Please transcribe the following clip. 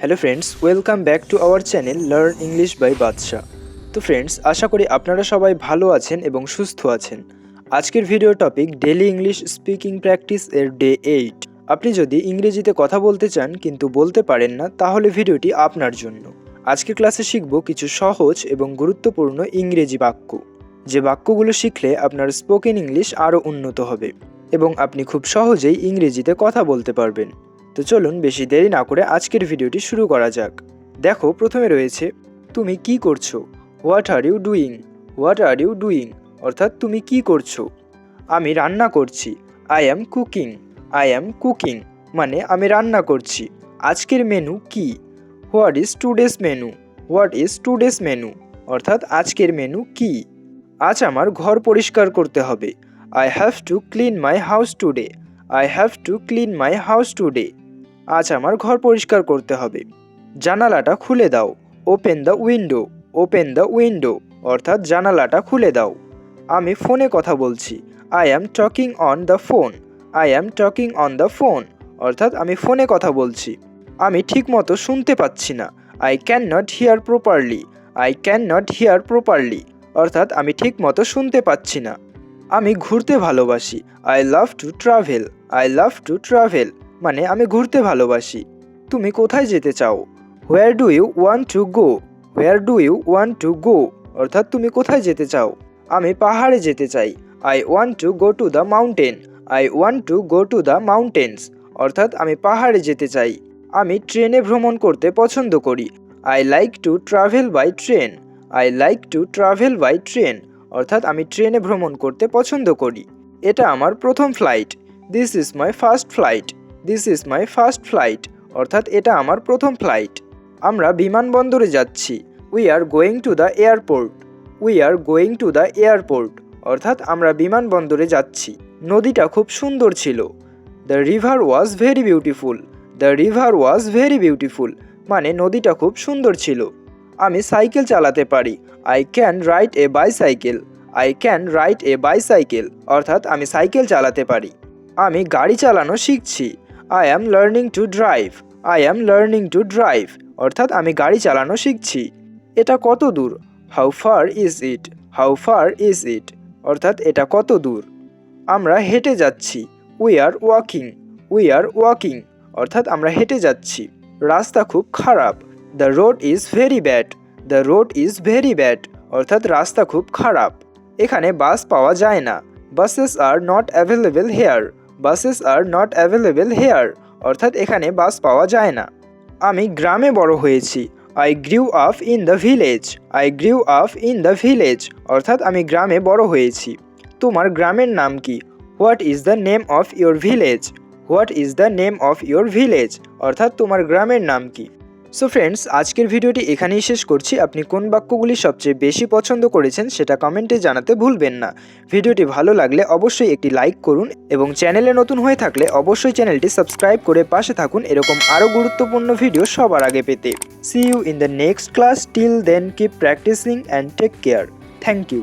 Hello friends welcome back to our channel learn English by Badshah তো friends আশা করি আপনারা সবাই ভালো আছেন এবং সুস্থ আছেন। আজকের video topic daily English speaking practice এর ডে এইট আপনি যদি ইংরেজিতে কথা বলতে চান কিন্তু বলতে পারেন না, তাহলে ভিডিওটি আপনার জন্য। আজকের ক্লাসে শিখব কিছু সহজ এবং গুরুত্বপূর্ণ ইংরেজি বাক্য। যে বাক্যগুলো শিখলে আপনার স্পোকেন ইংলিশ আরও উন্নত হবে এবং আপনি খুব সহজেই ইংরেজিতে কথা বলতে পারবেন। তো চলুন বেশি দেরি না করে আজকের ভিডিওটি শুরু করা যাক। দেখো, প্রথমে রয়েছে, তুমি কি করছ? What are you doing what are you doing অর্থাৎ তুমি কি করছ? আমি রান্না করছি। I am cooking I am cooking মানে আমি রান্না করছি। আজকের মেনু কি? What is today's menu what is today's menu অর্থাৎ আজকের মেনু কি? আজ আমার ঘর পরিষ্কার করতে হবে। I have to clean my house today I have to clean my house today আজ আমার ঘর পরিষ্কার করতে হবে। জানালাটা খুলে দাও। Open the window open the window অর্থাৎ জানালাটা খুলে দাও। আমি ফোনে কথা বলছি। I am talking on the phone I am talking on the phone অর্থাৎ আমি ফোনে কথা বলছি। আমি ঠিকমতো শুনতে পাচ্ছি না। I can not hear properly I can not hear properly অর্থাৎ আমি ঠিকমতো শুনতে পাচ্ছি না। আমি ঘুরতে ভালোবাসি। I love to travel I love to travel মানে আমি ঘুরতে ভালোবাসি। তুমি কোথায় যেতে চাও? Where do you want to go where do you want to go অর্থাৎ তুমি কোথায় যেতে চাও? আমি পাহাড়ে যেতে চাই। I want to go to the mountain I want to go to the mountains অর্থাৎ আমি পাহাড়ে যেতে চাই। আমি ট্রেনে ভ্রমণ করতে পছন্দ করি। I like to travel by train I like to travel by train অর্থাৎ আমি ট্রেনে ভ্রমণ করতে পছন্দ করি। এটা আমার প্রথম flight this is my first flight this is my first flight অর্থাৎ এটা আমার প্রথম ফ্লাইট আমরা বিমানবন্দরে যাচ্ছি। We are going to the airport we are going to the airport অর্থাৎ আমরা বিমানবন্দরে যাচ্ছি। নদীটা খুব সুন্দর ছিল। The river was very beautiful the river was very beautiful মানে নদীটা খুব সুন্দর ছিল। আমি সাইকেল চালাতে পারি। I can ride a bicycle I can ride a bicycle অর্থাৎ আমি সাইকেল চালাতে পারি। আমি গাড়ি চালানো শিখছি। I am learning to drive I am learning to drive অর্থাৎ আমি গাড়ি চালানো শিখছি। এটা কত দূর? How far is it how far is it অর্থাৎ এটা কত দূর? আমরা হেঁটে যাচ্ছি। We are walking we are walking অর্থাৎ আমরা হেঁটে যাচ্ছি। রাস্তা খুব খারাপ। The road is very bad the road is very bad অর্থাৎ রাস্তা খুব খারাপ। এখানে বাস পাওয়া যায় না। Buses are not available here buses are not available here, অর্থাৎ এখানে বাস পাওয়া যায় না। আমি গ্রামে বড় হয়েছি। I grew up in the village I grew up in the village অর্থাৎ আমি গ্রামে বড় হয়েছি। তোমার গ্রামের নাম কি? What is the name of your village what is the name of your village অর্থাৎ তোমার গ্রামের নাম কি? সো ফ্রেন্ডস আজকের ভিডিওটি এখানেই শেষ করছি। আপনি কোন বাক্যগুলি সবচেয়ে বেশি পছন্দ করেছেন সেটা কমেন্টে জানাতে ভুলবেন না। ভিডিওটি ভালো লাগলে অবশ্যই একটি লাইক করুন এবং চ্যানেলে নতুন হয়ে থাকলে অবশ্যই চ্যানেলটি সাবস্ক্রাইব করে পাশে থাকুন এরকম আরও গুরুত্বপূর্ণ ভিডিও সবার আগে পেতে। See you in the next class till then keep practicing and take care thank you